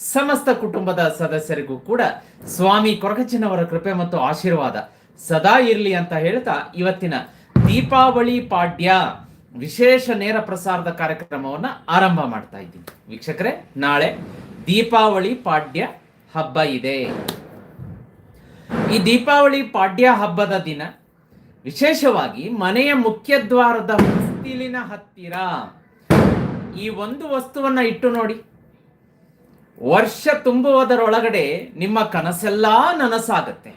ಸಮಸ್ತ ಕುಟುಂಬದ ಸದಸ್ಯರಿಗೂ ಕೂಡ ಸ್ವಾಮಿ ಕೊರಗಜ್ಜನವರ ಕೃಪೆ ಮತ್ತು ಆಶೀರ್ವಾದ ಸದಾ ಇರಲಿ ಅಂತ ಹೇಳ್ತಾ ಇವತ್ತಿನ ದೀಪಾವಳಿ ಪಾಡ್ಯ ವಿಶೇಷ ನೇರ ಪ್ರಸಾರದ ಕಾರ್ಯಕ್ರಮವನ್ನ ಆರಂಭ ಮಾಡ್ತಾ ಇದ್ದೀನಿ. ವೀಕ್ಷಕರೇ, ನಾಳೆ ದೀಪಾವಳಿ ಪಾಡ್ಯ ಹಬ್ಬ ಇದೆ. ಈ ದೀಪಾವಳಿ ಪಾಡ್ಯ ಹಬ್ಬದ ದಿನ ವಿಶೇಷವಾಗಿ ಮನೆಯ ಮುಖ್ಯದ್ವಾರದ ಹೊಸ್ತಿಲಿನ ಹತ್ತಿರ ಈ ಒಂದು ವಸ್ತುವನ್ನ ಇಟ್ಟು ನೋಡಿ. ವರ್ಷ ತುಂಬುವುದರೊಳಗಡೆ ನಿಮ್ಮ ಕನಸೆಲ್ಲ ನನಸಾಗುತ್ತೆ.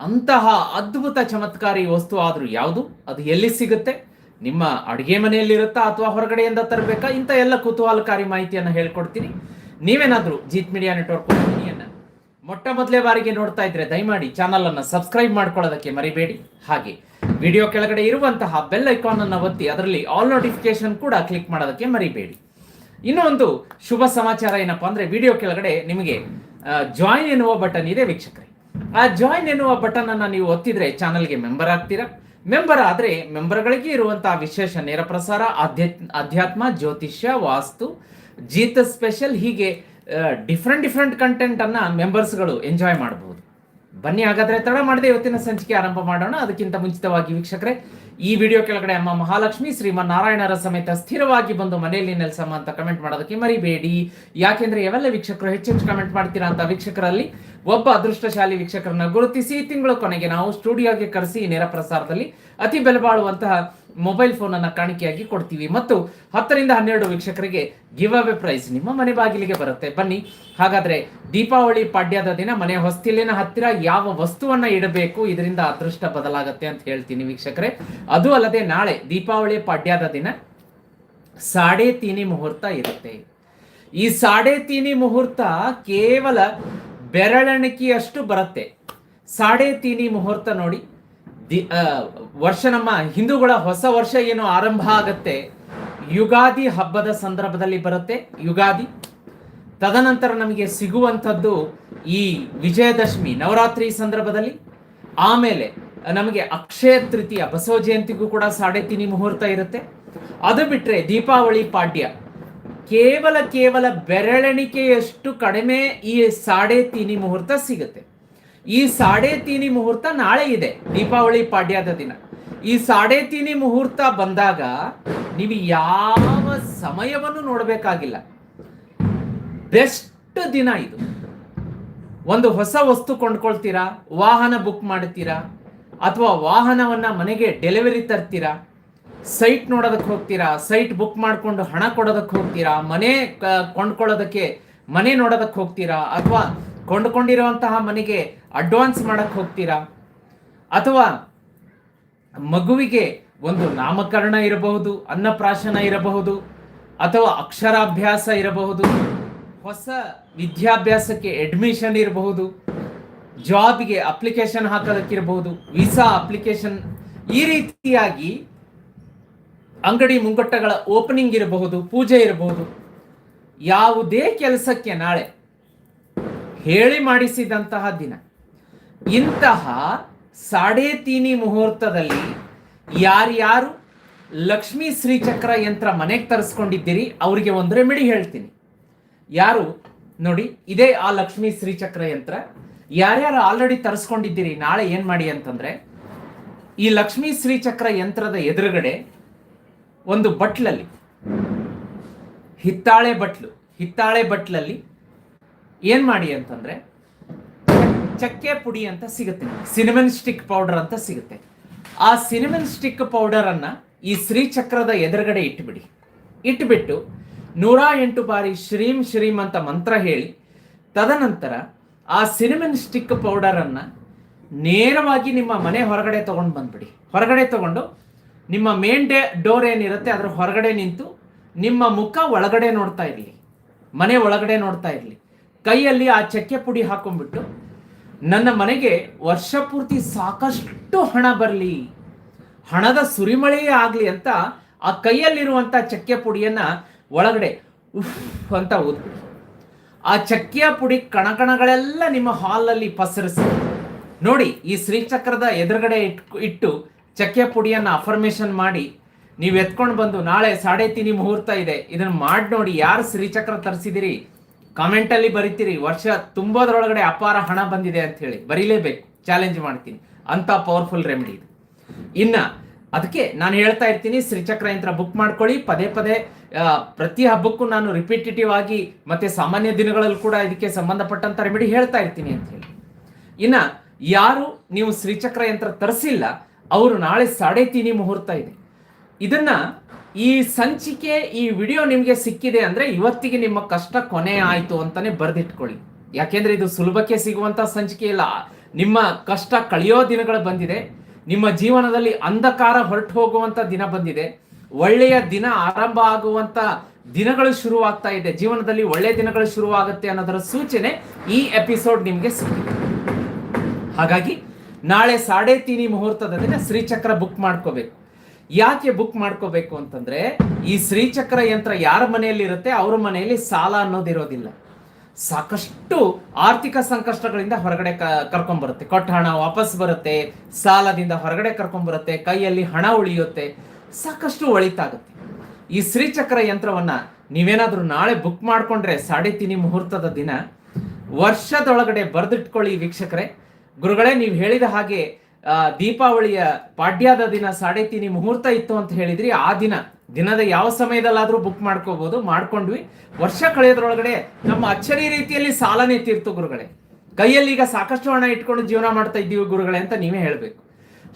ಅಂತಹ ಅದ್ಭುತ ಚಮತ್ಕಾರಿ ವಸ್ತು ಆದರೂ ಯಾವುದು? ಅದು ಎಲ್ಲಿ ಸಿಗುತ್ತೆ? ನಿಮ್ಮ ಅಡುಗೆ ಮನೆಯಲ್ಲಿರುತ್ತಾ ಅಥವಾ ಹೊರಗಡೆಯಿಂದ ತರಬೇಕಾ? ಇಂಥ ಎಲ್ಲ ಕುತೂಹಲಕಾರಿ ಮಾಹಿತಿಯನ್ನು ಹೇಳ್ಕೊಡ್ತೀನಿ. ನೀವೇನಾದರೂ ಜೀತ್ ಮೀಡಿಯಾ ನೆಟ್ವರ್ಕ್ ಕಂಪನಿಯನ್ನು ಮೊಟ್ಟ ಮೊದಲೇ ಬಾರಿಗೆ ನೋಡ್ತಾ ಇದ್ರೆ ದಯಮಾಡಿ ಚಾನಲನ್ನು ಸಬ್ಸ್ಕ್ರೈಬ್ ಮಾಡ್ಕೊಳ್ಳೋದಕ್ಕೆ ಮರಿಬೇಡಿ. ಹಾಗೆ ವಿಡಿಯೋ ಕೆಳಗಡೆ ಇರುವಂತಹ ಬೆಲ್ ಐಕಾನ್ ಅನ್ನು ಒತ್ತಿ ಅದರಲ್ಲಿ ಆಲ್ ನೋಟಿಫಿಕೇಶನ್ ಕೂಡ ಕ್ಲಿಕ್ ಮಾಡೋದಕ್ಕೆ ಮರಿಬೇಡಿ. ಇನ್ನೂ ಒಂದು ಶುಭ ಸಮಾಚಾರ ಏನಪ್ಪ ಅಂದ್ರೆ ವಿಡಿಯೋ ಕೆಳಗಡೆ ನಿಮಗೆ ಜಾಯಿನ್ ಎನ್ನುವ ಬಟನ್ ಇದೆ ವೀಕ್ಷಕರೇ. ಆ ಜಾಯಿನ್ ಎನ್ನುವ ಬಟನ್ ಅನ್ನ ನೀವು ಒತ್ತಿದ್ರೆ ಚಾನಲ್ಗೆ ಮೆಂಬರ್ ಆಗ್ತೀರಾ? ಮೆಂಬರ್ ಆದ್ರೆ ಮೆಂಬರ್ಗಳಿಗೆ ಇರುವಂತಹ ವಿಶೇಷ ನೇರ ಪ್ರಸಾರ ಅಧ್ಯಾತ್ಮ ಜ್ಯೋತಿಷ್ಯ, ವಾಸ್ತು, ಜೀತ ಸ್ಪೆಷಲ್ ಹೀಗೆ ಡಿಫ್ರೆಂಟ್ ಡಿಫ್ರೆಂಟ್ ಕಂಟೆಂಟ್ ಅನ್ನ ಮೆಂಬರ್ಸ್ಗಳು ಎಂಜಾಯ್ ಮಾಡಬಹುದು ಬನ್ನಿ ಹಾಗಾದ್ರೆ ತಡ ಮಾಡದೆ ಇವತ್ತಿನ ಸಂಚಿಕೆ ಆರಂಭ ಮಾಡೋಣ. ಅದಕ್ಕಿಂತ ಮುಂಚಿತವಾಗಿ ವೀಕ್ಷಕರೇ ಈ ವಿಡಿಯೋ ಕೆಳಗಡೆ ಅಮ್ಮ ಮಹಾಲಕ್ಷ್ಮಿ ಶ್ರೀಮನ್ ನಾರಾಯಣರ ಸಮೇತ ಸ್ಥಿರವಾಗಿ ಬಂದು ಮನೆಯಲ್ಲಿ ನೆಲೆಸಮ್ಮ ಅಂತ ಕಮೆಂಟ್ ಮಾಡೋದಕ್ಕೆ ಮರಿಬೇಡಿ. ಯಾಕೆಂದ್ರೆ ಯಾವೆಲ್ಲ ವೀಕ್ಷಕರು ಹೆಚ್ಚೆಚ್ಚು ಹೆಚ್ಚು ಕಮೆಂಟ್ ಮಾಡ್ತೀರಾ ಅಂತ ವೀಕ್ಷಕರಲ್ಲಿ ಒಬ್ಬ ಅದೃಷ್ಟಶಾಲಿ ವೀಕ್ಷಕರನ್ನ ಗುರುತಿಸಿ ತಿಂಗಳ ಕೊನೆಗೆ ನಾವು ಸ್ಟುಡಿಯೋಗೆ ಕರೆಸಿ ನೇರ ಪ್ರಸಾರದಲ್ಲಿ ಅತಿ ಬೆಲೆ ಬಾಳುವಂತಹ ಮೊಬೈಲ್ ಫೋನ್ ಅನ್ನ ಕಾಣಿಕೆಯಾಗಿ ಕೊಡ್ತೀವಿ. ಮತ್ತು ಹತ್ತರಿಂದ ಹನ್ನೆರಡು ವೀಕ್ಷಕರಿಗೆ ಗಿವ್ ಅವೇ ಪ್ರೈಸ್ ನಿಮ್ಮ ಮನೆ ಬಾಗಿಲಿಗೆ ಬರುತ್ತೆ. ಬನ್ನಿ, ಹಾಗಾದ್ರೆ ದೀಪಾವಳಿ ಪಾಡ್ಯದ ದಿನ ಮನೆ ಹೊಸ್ತಿಲಿನ ಹತ್ತಿರ ಯಾವ ವಸ್ತುವನ್ನ ಇಡಬೇಕು? ಇದರಿಂದ ಅದೃಷ್ಟ ಬದಲಾಗುತ್ತೆ ಅಂತ ಹೇಳ್ತೀನಿ ವೀಕ್ಷಕರೇ. ಅದು ಅಲ್ಲದೆ ನಾಳೆ ದೀಪಾವಳಿ ಪಾಡ್ಯದ ದಿನ ಸಾಡೆ ತೀನಿ ಮುಹೂರ್ತ ಇರುತ್ತೆ. ಈ ಸಾಡೆ ತೀನಿ ಮುಹೂರ್ತ ಕೇವಲ ಬೆರಳೆಣಿಕೆಯಷ್ಟು ಬರುತ್ತೆ. ಸಾಡೆ ತೀನಿ ಮುಹೂರ್ತ ನೋಡಿ. ದಿ ವರ್ಷ ನಮ್ಮ ಹಿಂದೂಗಳ ಹೊಸ ವರ್ಷ ಏನು ಆರಂಭ ಆಗತ್ತೆ? ಯುಗಾದಿ ಹಬ್ಬದ ಸಂದರ್ಭದಲ್ಲಿ ಬರುತ್ತೆ. ಯುಗಾದಿ. ತದನಂತರ ನಮಗೆ ಸಿಗುವಂಥದ್ದು ಈ ವಿಜಯದಶಮಿ, ನವರಾತ್ರಿ ಸಂದರ್ಭದಲ್ಲಿ. ಆಮೇಲೆ ನಮಗೆ ಅಕ್ಷಯ ತೃತೀಯ, ಬಸವ ಜಯಂತಿಗೂ ಕೂಡ ಸಾಡೆ ತಿನಿ ಮುಹೂರ್ತ ಇರುತ್ತೆ. ಅದು ಬಿಟ್ಟರೆ ದೀಪಾವಳಿ ಪಾಡ್ಯ. ಕೇವಲ ಕೇವಲ ಬೆರಳೆಣಿಕೆಯಷ್ಟು ಕಡಿಮೆ ಈ ಸಾಡೆ ತೀನಿ ಮುಹೂರ್ತ ಸಿಗುತ್ತೆ. ಈ ಸಾಡೆ ತೀನಿ ಮುಹೂರ್ತ ನಾಳೆ ಇದೆ, ದೀಪಾವಳಿ ಪಾಡ್ಯದ ದಿನ. ಈ ಸಾಡೆ ತೀನಿ ಮುಹೂರ್ತ ಬಂದಾಗ ನೀವು ಯಾವ ಸಮಯವನ್ನು ನೋಡಬೇಕಾಗಿಲ್ಲ. ಬೆಸ್ಟ್ ದಿನ ಇದು. ಒಂದು ಹೊಸ ವಸ್ತು ಕೊಂಡ್ಕೊಳ್ತೀರಾ, ವಾಹನ ಬುಕ್ ಮಾಡ್ತೀರಾ, ಅಥವಾ ವಾಹನವನ್ನ ಮನೆಗೆ ಡೆಲಿವರಿ ತರ್ತೀರಾ, ಸೈಟ್ ನೋಡೋದಕ್ಕೆ ಹೋಗ್ತೀರಾ, ಸೈಟ್ ಬುಕ್ ಮಾಡಿಕೊಂಡು ಹಣ ಕೊಡೋದಕ್ಕೆ ಹೋಗ್ತೀರಾ, ಮನೆ ಕೊಂಡ್ಕೊಳ್ಳೋದಕ್ಕೆ ಮನೆ ನೋಡೋದಕ್ಕೆ ಹೋಗ್ತೀರಾ, ಅಥವಾ ಕೊಂಡ್ಕೊಂಡಿರುವಂತಹ ಮನೆಗೆ ಅಡ್ವಾನ್ಸ್ ಮಾಡಕ್ಕೆ ಹೋಗ್ತೀರಾ? ಅಥವಾ ಮಗುವಿಗೆ ಒಂದು ನಾಮಕರಣ ಇರಬಹುದು, ಅನ್ನಪ್ರಾಶನ ಇರಬಹುದು, ಅಥವಾ ಅಕ್ಷರಾಭ್ಯಾಸ ಇರಬಹುದು, ಹೊಸ ವಿದ್ಯಾಭ್ಯಾಸಕ್ಕೆ ಅಡ್ಮಿಷನ್ ಇರಬಹುದು, ಜಾಬ್ಗೆ ಅಪ್ಲಿಕೇಶನ್ ಹಾಕೋದಕ್ಕಿರಬಹುದು ವೀಸಾ ಅಪ್ಲಿಕೇಶನ್ ಈ ರೀತಿಯಾಗಿ ಅಂಗಡಿ ಮುಂಗಟ್ಟಗಳ ಓಪನಿಂಗ್ ಇರಬಹುದು, ಪೂಜೆ ಇರಬಹುದು, ಯಾವುದೇ ಕೆಲಸಕ್ಕೆ ನಾಳೆ ಹೇಳಿ ಮಾಡಿಸಿದಂತಹ ದಿನ. ಇಂತಹ ಸಾಡೆ ತೀನಿ ಮುಹೂರ್ತದಲ್ಲಿ ಯಾರ್ಯಾರು ಲಕ್ಷ್ಮೀ ಶ್ರೀಚಕ್ರ ಯಂತ್ರ ಮನೆಗೆ ತರಿಸ್ಕೊಂಡಿದ್ದೀರಿ, ಅವರಿಗೆ ಒಂದು ರೆಮಿಡಿ ಹೇಳ್ತೀನಿ. ಯಾರು? ನೋಡಿ, ಇದೇ ಆ ಲಕ್ಷ್ಮೀ ಶ್ರೀಚಕ್ರ ಯಂತ್ರ. ಯಾರ್ಯಾರು ಆಲ್ರೆಡಿ ತರಿಸ್ಕೊಂಡಿದ್ದೀರಿ, ನಾಳೆ ಏನು ಮಾಡಿ ಅಂತಂದ್ರೆ, ಈ ಲಕ್ಷ್ಮೀ ಶ್ರೀಚಕ್ರ ಯಂತ್ರದ ಎದುರುಗಡೆ ಒಂದು ಬಟ್ಲಲ್ಲಿ, ಹಿತ್ತಾಳೆ ಬಟ್ಲು, ಹಿತ್ತಾಳೆ ಬಟ್ಲಲ್ಲಿ ಏನ್ ಮಾಡಿ ಅಂತಂದ್ರೆ ಚಕ್ಕೆ ಪುಡಿ ಅಂತ ಸಿಗುತ್ತೆ. ಸಿನಿಮನ್ ಸ್ಟಿಕ್ ಪೌಡರ್ ಅಂತ ಸಿಗುತ್ತೆ. ಆ ಸಿನಿಮನ್ ಸ್ಟಿಕ್ ಪೌಡರನ್ನು ಈ ಶ್ರೀಚಕ್ರದ ಎದುರುಗಡೆ ಇಟ್ಬಿಡಿ. ಇಟ್ಬಿಟ್ಟು ನೂರ ಎಂಟು ಬಾರಿ ಶ್ರೀಂ ಶ್ರೀಂ ಅಂತ ಮಂತ್ರ ಹೇಳಿ, ತದನಂತರ ಆ ಸಿನಿಮನ್ ಸ್ಟಿಕ್ ಪೌಡರನ್ನು ನೇರವಾಗಿ ನಿಮ್ಮ ಮನೆ ಹೊರಗಡೆ ತಗೊಂಡು ಬಂದ್ಬಿಡಿ. ಹೊರಗಡೆ ತಗೊಂಡು ನಿಮ್ಮ ಮೇನ್ ಡೇ ಡೋರ್ ಏನಿರುತ್ತೆ ಅದರ ಹೊರಗಡೆ ನಿಂತು ನಿಮ್ಮ ಮುಖ ಒಳಗಡೆ ನೋಡ್ತಾ ಇರಲಿ. ಮನೆ ಒಳಗಡೆ ನೋಡ್ತಾ ಇರಲಿ. ಕೈಯಲ್ಲಿ ಆ ಚಕ್ಕೆ ಪುಡಿ ಹಾಕೊಂಡ್ಬಿಟ್ಟು, ನನ್ನ ಮನೆಗೆ ವರ್ಷ ಪೂರ್ತಿ ಸಾಕಷ್ಟು ಹಣ ಬರಲಿ, ಹಣದ ಸುರಿಮಳೆಯೇ ಆಗಲಿ ಅಂತ ಆ ಕೈಯಲ್ಲಿರುವಂಥ ಚಕ್ಕೆ ಪುಡಿಯನ್ನು ಒಳಗಡೆ ಉಫ್ ಅಂತ ಓದ್ಬಿಟ್ಟು ಆ ಚಕ್ಕೆಯ ಪುಡಿ ಕಣಕಣಗಳೆಲ್ಲ ನಿಮ್ಮ ಹಾಲಲ್ಲಿ ಪಸರಿಸಿ, ನೋಡಿ ಈ ಶ್ರೀಚಕ್ರದ ಎದುರುಗಡೆ ಇಟ್ ಇಟ್ಟು ಚಕ್ಕೆ ಪುಡಿಯನ್ನು ಅಫರ್ಮೇಷನ್ ಮಾಡಿ, ನೀವು ಎತ್ಕೊಂಡು ಬಂದು ನಾಳೆ ಸಾಡೆ ತಿನಿ ಮುಹೂರ್ತ ಇದೆ, ಇದನ್ನು ಮಾಡಿ ನೋಡಿ ಯಾರು ಶ್ರೀಚಕ್ರ ತರಿಸಿದಿರಿ? ಕಾಮೆಂಟಲ್ಲಿ ಬರಿತೀರಿ, ವರ್ಷ ತುಂಬೋದ್ರೊಳಗಡೆ ಅಪಾರ ಹಣ ಬಂದಿದೆ ಅಂತ ಹೇಳಿ. ಬರೀಲೇಬೇಕು ಚಾಲೆಂಜ್ ಮಾಡ್ತೀನಿ. ಅಂತ ಪವರ್ಫುಲ್ ರೆಮಿಡಿ ಇದು. ಇನ್ನ, ಅದಕ್ಕೆ ನಾನು ಹೇಳ್ತಾ ಇರ್ತೀನಿ ಶ್ರೀಚಕ್ರ ಯಂತ್ರ ಬುಕ್ ಮಾಡ್ಕೊಳ್ಳಿ. ಪದೇ ಪದೇ ಪ್ರತಿ ಹಬ್ಬಕ್ಕೂ ನಾನು ರಿಪಿಟೇಟಿವ್ ಆಗಿ, ಮತ್ತೆ ಸಾಮಾನ್ಯ ದಿನಗಳಲ್ಲೂ ಕೂಡ ಇದಕ್ಕೆ ಸಂಬಂಧಪಟ್ಟಂತ ರೆಮಿಡಿ ಹೇಳ್ತಾ ಇರ್ತೀನಿ ಅಂತ ಹೇಳಿ. ಇನ್ನ, ಯಾರು ನೀವು ಶ್ರೀಚಕ್ರ ಯಂತ್ರ ತರಿಸಿಲ್ಲ, ಅವರು ನಾಳೆ ಸಾಡೆ ತೀನಿ ಮುಹೂರ್ತ ಇದೆ. ಇದನ್ನ ಈ ಸಂಚಿಕೆ, ಈ ವಿಡಿಯೋ ನಿಮಗೆ ಸಿಕ್ಕಿದೆ ಅಂದ್ರೆ ಇವತ್ತಿಗೆ ನಿಮ್ಮ ಕಷ್ಟ ಕೊನೆ ಆಯಿತು ಅಂತಾನೆ ಬರೆದಿಟ್ಕೊಳ್ಳಿ. ಯಾಕೆಂದ್ರೆ ಇದು ಸುಲಭಕ್ಕೆ ಸಿಗುವಂತ ಸಂಚಿಕೆ ಇಲ್ಲ. ನಿಮ್ಮ ಕಷ್ಟ ಕಳೆಯೋ ದಿನಗಳು ಬಂದಿದೆ. ನಿಮ್ಮ ಜೀವನದಲ್ಲಿ ಅಂಧಕಾರ ಹೊರಟು ಹೋಗುವಂತ ದಿನ ಬಂದಿದೆ. ಒಳ್ಳೆಯ ದಿನ ಆರಂಭ ಆಗುವಂತ ದಿನಗಳು ಶುರುವಾಗ್ತಾ ಇದೆ. ಜೀವನದಲ್ಲಿ ಒಳ್ಳೆಯ ದಿನಗಳು ಶುರುವಾಗುತ್ತೆ ಅನ್ನೋದರ ಸೂಚನೆ ಈ ಎಪಿಸೋಡ್ ನಿಮಗೆ ಸಿಕ್ಕಿದೆ. ಹಾಗಾಗಿ ನಾಳೆ ಸಾಡೆ ತೀನಿ ಮುಹೂರ್ತದ ದಿನ ಶ್ರೀಚಕ್ರ ಬುಕ್ ಮಾಡ್ಕೋಬೇಕು. ಯಾಕೆ ಬುಕ್ ಮಾಡ್ಕೋಬೇಕು ಅಂತಂದ್ರೆ, ಈ ಶ್ರೀಚಕ್ರ ಯಂತ್ರ ಯಾರ ಮನೆಯಲ್ಲಿ ಇರುತ್ತೆ? ಅವ್ರ ಮನೆಯಲ್ಲಿ ಸಾಲ ಅನ್ನೋದಿರೋದಿಲ್ಲ ಸಾಕಷ್ಟು ಆರ್ಥಿಕ ಸಂಕಷ್ಟಗಳಿಂದ ಹೊರಗಡೆ ಕ- ಕರ್ಕೊಂಬರುತ್ತೆ. ಕೊಟ್ಟ ಹಣ ವಾಪಸ್ ಬರುತ್ತೆ, ಸಾಲದಿಂದ ಹೊರಗಡೆ ಕರ್ಕೊಂಬರುತ್ತೆ, ಕೈಯಲ್ಲಿ ಹಣ ಉಳಿಯುತ್ತೆ. ಸಾಕಷ್ಟು ಒಳಿತಾಗುತ್ತೆ. ಈ ಶ್ರೀಚಕ್ರ ಯಂತ್ರವನ್ನ ನೀವೇನಾದ್ರೂ ನಾಳೆ ಬುಕ್ ಮಾಡ್ಕೊಂಡ್ರೆ ಸಾಡೆ ತಿನಿ ಮುಹೂರ್ತದ ದಿನ, ವರ್ಷದೊಳಗಡೆ ಬರೆದಿಟ್ಕೊಳ್ಳಿ ವೀಕ್ಷಕರೇ. ಗುರುಗಳೇ, ನೀವು ಹೇಳಿದ ಹಾಗೆ ದೀಪಾವಳಿಯ ಪಾಡ್ಯದ ದಿನ ಸಾಡೆ ತಿನಿ ಮುಹೂರ್ತ ಇತ್ತು ಅಂತ ಹೇಳಿದ್ರಿ, ಆ ದಿನ, ದಿನದ ಯಾವ ಸಮಯದಲ್ಲಾದ್ರೂ ಬುಕ್ ಮಾಡ್ಕೋಬಹುದು ಮಾಡ್ಕೊಂಡ್ವಿ. ವರ್ಷ ಕಳೆಯೋದ್ರೊಳಗಡೆ ನಮ್ಮ ಅಚ್ಚರಿ ರೀತಿಯಲ್ಲಿ ಸಾಲನೇ ತೀರ್ತು ಗುರುಗಳೇ. ಕೈಯಲ್ಲಿ ಈಗ ಸಾಕಷ್ಟು ಹಣ ಇಟ್ಕೊಂಡು ಜೀವನ ಮಾಡ್ತಾ ಇದ್ದೀವಿ ಗುರುಗಳೇ ಅಂತ ನೀವೇ ಹೇಳಬೇಕು.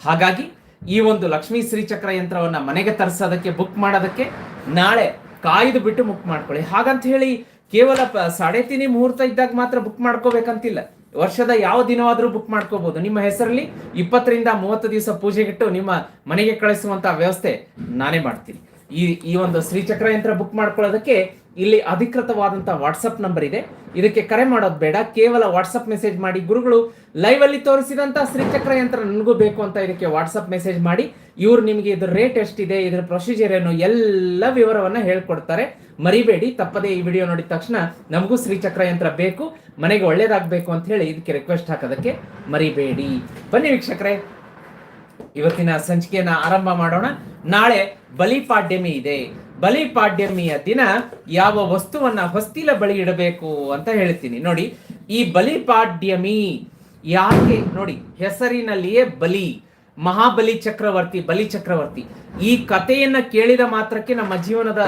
ಹಾಗಾಗಿ ಈ ಒಂದು ಲಕ್ಷ್ಮೀ ಶ್ರೀಚಕ್ರ ಯಂತ್ರವನ್ನ ಮನೆಗೆ ತರಿಸೋದಕ್ಕೆ ಬುಕ್ ಮಾಡೋದಕ್ಕೆ ನಾಳೆ ಕಾಯ್ದು ಬಿಟ್ಟು ಬುಕ್ ಮಾಡ್ಕೊಳ್ಳಿ. ಹಾಗಂತ ಹೇಳಿ ಕೇವಲ ಸಾಡೆ ತಿನಿ ಮುಹೂರ್ತ ಇದ್ದಾಗ ಮಾತ್ರ ಬುಕ್ ಮಾಡ್ಕೋಬೇಕಂತಿಲ್ಲ. ವರ್ಷದ ಯಾವ ದಿನವಾದರೂ ಬುಕ್ ಮಾಡ್ಕೋಬಹುದು ನಿಮ್ಮ ಹೆಸರಲ್ಲಿ ಇಪ್ಪತ್ತರಿಂದ ಮೂವತ್ತು ದಿವಸ ಪೂಜೆಗಿಟ್ಟು ನಿಮ್ಮ ಮನೆಗೆ ಕಳಿಸುವಂತ ವ್ಯವಸ್ಥೆ ನಾನೇ ಮಾಡ್ತೀನಿ. ಈ ಈ ಒಂದು ಶ್ರೀಚಕ್ರ ಯಂತ್ರ ಬುಕ್ ಮಾಡ್ಕೊಳ್ಳೋದಕ್ಕೆ ಇಲ್ಲಿ ಅಧಿಕೃತವಾದಂತ ವಾಟ್ಸಪ್ ನಂಬರ್ ಇದೆ. ಇದಕ್ಕೆ ಕರೆ ಮಾಡೋದು ಬೇಡ. ಕೇವಲ ವಾಟ್ಸಪ್ ಮೆಸೇಜ್ ಮಾಡಿ. ಗುರುಗಳು ಲೈವ್ ಅಲ್ಲಿ ತೋರಿಸಿದಂತ ಶ್ರೀಚಕ್ರ ಯಂತ್ರ ನನಗೂ ಬೇಕು ಅಂತ ಇದಕ್ಕೆ ವಾಟ್ಸಪ್ ಮೆಸೇಜ್ ಮಾಡಿ. ಇವ್ರು ನಿಮಗೆ ಇದ್ರ ರೇಟ್ ಎಷ್ಟಿದೆ, ಇದ್ರ ಪ್ರೊಸೀಜರ್ ಏನು, ಎಲ್ಲ ವಿವರವನ್ನ ಹೇಳ್ಕೊಡ್ತಾರೆ. ಮರಿಬೇಡಿ, ತಪ್ಪದೇ ಈ ವಿಡಿಯೋ ನೋಡಿದ ತಕ್ಷಣ ನಮಗೂ ಶ್ರೀಚಕ್ರ ಯಂತ್ರ ಬೇಕು. ಮನೆಗೆ ಒಳ್ಳೇದಾಗಬೇಕು ಅಂತ ಹೇಳಿ ಇದಕ್ಕೆ ರಿಕ್ವೆಸ್ಟ್ ಹಾಕೋದಕ್ಕೆ ಮರಿಬೇಡಿ. ಬನ್ನಿ ವೀಕ್ಷಕರೇ. ಇವತ್ತಿನ ಸಂಚಿಕೆಯನ್ನ ಆರಂಭ ಮಾಡೋಣ. ನಾಳೆ ಬಲಿಪಾಡ್ಯಮಿ ಇದೆ. ಬಲಿಪಾಡ್ಯಮಿಯ ದಿನ ಯಾವ ವಸ್ತುವನ್ನ ಹೊಸ್ತಿಲ ಬಳಿ ಇಡಬೇಕು ಅಂತ ಹೇಳ್ತೀನಿ. ನೋಡಿ, ಈ ಬಲಿಪಾಡ್ಯಮಿ ಯಾಕೆ, ನೋಡಿ, ಹೆಸರಿನಲ್ಲಿಯೇ ಬಲಿ, ಮಹಾಬಲಿ ಚಕ್ರವರ್ತಿ, ಬಲಿ ಚಕ್ರವರ್ತಿ. ಈ ಕಥೆಯನ್ನ ಕೇಳಿದ ಮಾತ್ರಕ್ಕೆ ನಮ್ಮ ಜೀವನದ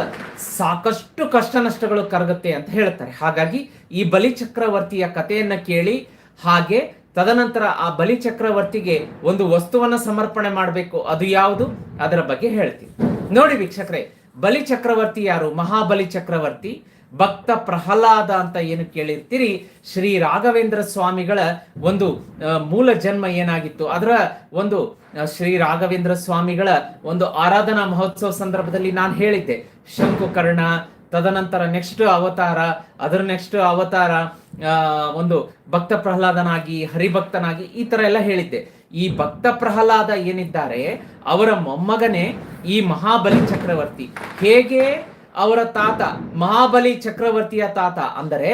ಸಾಕಷ್ಟು ಕಷ್ಟ ನಷ್ಟಗಳು ಕರಗುತ್ತೆ ಅಂತ ಹೇಳ್ತಾರೆ. ಹಾಗಾಗಿ ಈ ಬಲಿ ಚಕ್ರವರ್ತಿಯ ಕಥೆಯನ್ನ ಕೇಳಿ ಹಾಗೆ ತದನಂತರ ಆ ಬಲಿ ಚಕ್ರವರ್ತಿಗೆ ಒಂದು ವಸ್ತುವನ್ನ ಸಮರ್ಪಣೆ ಮಾಡಬೇಕು, ಅದು ಯಾವುದು? ಅದರ ಬಗ್ಗೆ ಹೇಳ್ತೀನಿ. ನೋಡಿ ವೀಕ್ಷಕರೇ, ಬಲಿ ಚಕ್ರವರ್ತಿ ಯಾರು? ಮಹಾಬಲಿ ಚಕ್ರವರ್ತಿ, ಭಕ್ತ ಪ್ರಹ್ಲಾದ ಅಂತ ಏನು ಕೇಳಿರ್ತೀರಿ? ಶ್ರೀ ರಾಘವೇಂದ್ರ ಸ್ವಾಮಿಗಳ ಒಂದು ಮೂಲ ಜನ್ಮ ಏನಾಗಿತ್ತು? ಅದರ ಒಂದು ಶ್ರೀ ರಾಘವೇಂದ್ರ ಸ್ವಾಮಿಗಳ ಒಂದು ಆರಾಧನಾ ಮಹೋತ್ಸವ ಸಂದರ್ಭದಲ್ಲಿ ನಾನು ಹೇಳಿದ್ದೆ. ಶಂಕುಕರ್ಣ ತದನಂತರ ನೆಕ್ಸ್ಟ್ ಅವತಾರ, ಅದರ ನೆಕ್ಸ್ಟ್ ಅವತಾರ ಒಂದು ಭಕ್ತ ಪ್ರಹ್ಲಾದನಾಗಿ, ಹರಿಭಕ್ತನಾಗಿ ಈ ತರ ಎಲ್ಲ ಹೇಳಿದ್ದೆ. ಈ ಭಕ್ತ ಪ್ರಹ್ಲಾದ ಏನಿದ್ದಾರೆ, ಅವರ ಮೊಮ್ಮಗನೇ ಈ ಮಹಾಬಲಿ ಚಕ್ರವರ್ತಿ. ಹೇಗೆ ಅವರ ತಾತ, ಮಹಾಬಲಿ ಚಕ್ರವರ್ತಿಯ ತಾತ, ಅಂದರೆ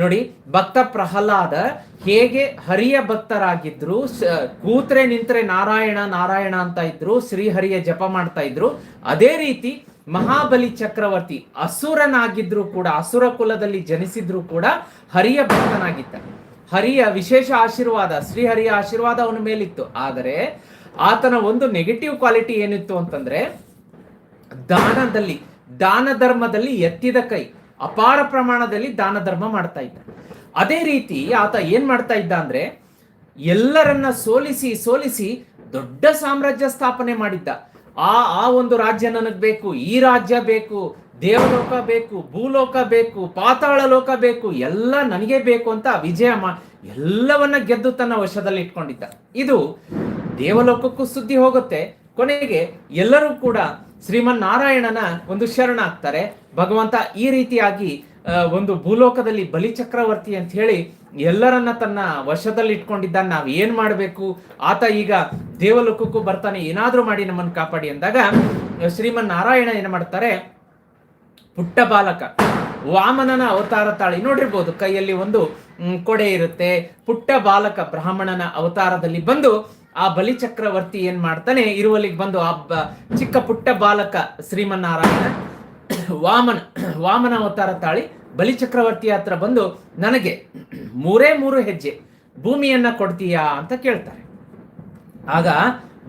ನೋಡಿ, ಭಕ್ತ ಪ್ರಹ್ಲಾದ ಹೇಗೆ ಹರಿಯ ಭಕ್ತರಾಗಿದ್ರು ಕೂತ್ರೆ ನಿಂತ್ರೆ ನಾರಾಯಣ ನಾರಾಯಣ ಅಂತ ಇದ್ರು, ಶ್ರೀಹರಿಯ ಜಪ ಮಾಡ್ತಾ ಇದ್ರು, ಅದೇ ರೀತಿ ಮಹಾಬಲಿ ಚಕ್ರವರ್ತಿ ಅಸುರನಾಗಿದ್ರು ಕೂಡ, ಅಸುರ ಕುಲದಲ್ಲಿ ಜನಿಸಿದ್ರು ಕೂಡ ಹರಿಯ ಭಕ್ತನಾಗಿದ್ದ. ಹರಿಯ ವಿಶೇಷ ಆಶೀರ್ವಾದ, ಶ್ರೀಹರಿಯ ಆಶೀರ್ವಾದ ಅವನ ಮೇಲಿತ್ತು. ಆದರೆ ಆತನ ಒಂದು ನೆಗೆಟಿವ್ ಕ್ವಾಲಿಟಿ ಏನಿತ್ತು ಅಂತಂದ್ರೆ, ದಾನದಲ್ಲಿ, ದಾನ ಧರ್ಮದಲ್ಲಿ ಎತ್ತಿದ ಕೈ, ಅಪಾರ ಪ್ರಮಾಣದಲ್ಲಿ ದಾನ ಧರ್ಮ ಮಾಡ್ತಾ ಇದ್ದ. ಅದೇ ರೀತಿ ಆತ ಏನ್ ಮಾಡ್ತಾ ಇದ್ದ ಅಂದ್ರೆ, ಎಲ್ಲರನ್ನ ಸೋಲಿಸಿ ಸೋಲಿಸಿ ದೊಡ್ಡ ಸಾಮ್ರಾಜ್ಯ ಸ್ಥಾಪನೆ ಮಾಡಿದ್ದ. ಆ ಆ ಒಂದು ರಾಜ್ಯ ನನಗೆ ಬೇಕು, ಈ ರಾಜ್ಯ ಬೇಕು, ದೇವಲೋಕ ಬೇಕು, ಭೂಲೋಕ ಬೇಕು, ಪಾತಾಳ ಲೋಕ ಬೇಕು, ಎಲ್ಲ ನನಗೆ ಬೇಕು ಅಂತ ವಿಜಯ ಮಾ, ಎಲ್ಲವನ್ನ ಗೆದ್ದು ತನ್ನ ವಶದಲ್ಲಿ ಇಟ್ಕೊಂಡಿದ್ದ. ಇದು ದೇವಲೋಕಕ್ಕೂ ಸುದ್ದಿ ಹೋಗುತ್ತೆ. ಕೊನೆಗೆ ಎಲ್ಲರೂ ಕೂಡ ಶ್ರೀಮನ್ ನಾರಾಯಣನ ಒಂದು ಶರಣ ಆಗ್ತಾರೆ ಭಗವಂತ ಈ ರೀತಿಯಾಗಿ ಒಂದು ಭೂಲೋಕದಲ್ಲಿ ಬಲಿ ಚಕ್ರವರ್ತಿ ಅಂತ ಹೇಳಿ ಎಲ್ಲರನ್ನ ತನ್ನ ವಶದಲ್ಲಿ ಇಟ್ಕೊಂಡಿದ್ದಾನೆ. ನಾವು ಏನ್ ಮಾಡಬೇಕು? ಆತ ಈಗ ದೇವಲೋಕಕ್ಕೂ ಬರ್ತಾನೆ. ಏನಾದರೂ ಮಾಡಿ ನಮ್ಮನ್ನು ಕಾಪಾಡಿ ಅಂದಾಗ ಶ್ರೀಮನ್ ನಾರಾಯಣ ಏನು ಮಾಡ್ತಾರೆ? ಪುಟ್ಟ ಬಾಲಕ, ವಾಮನನ ಅವತಾರ ತಾಳಿ ನೋಡಿರ್ಬೋದು. ಕೈಯಲ್ಲಿ ಒಂದು ಕೊಡೆ ಇರುತ್ತೆ. ಪುಟ್ಟ ಬಾಲಕ ಬ್ರಾಹ್ಮಣನ ಅವತಾರದಲ್ಲಿ ಬಂದು ಆ ಬಲಿ ಚಕ್ರವರ್ತಿ ಏನ್ ಮಾಡ್ತಾನೆ? ಇರುವಲ್ಲಿಗೆ ಬಂದು ಆ ಚಿಕ್ಕ ಪುಟ್ಟ ಬಾಲಕ ಶ್ರೀಮನ್ನಾರಾಯಣ ವಾಮನ ವಾಮನ ಅವತಾರ ತಾಳಿ ಬಲಿ ಚಕ್ರವರ್ತಿ ಹತ್ರ ಬಂದು ನನಗೆ ಮೂರೇ ಮೂರು ಹೆಜ್ಜೆ ಭೂಮಿಯನ್ನ ಕೊಡ್ತೀಯಾ ಅಂತ ಕೇಳ್ತಾರೆ. ಆಗ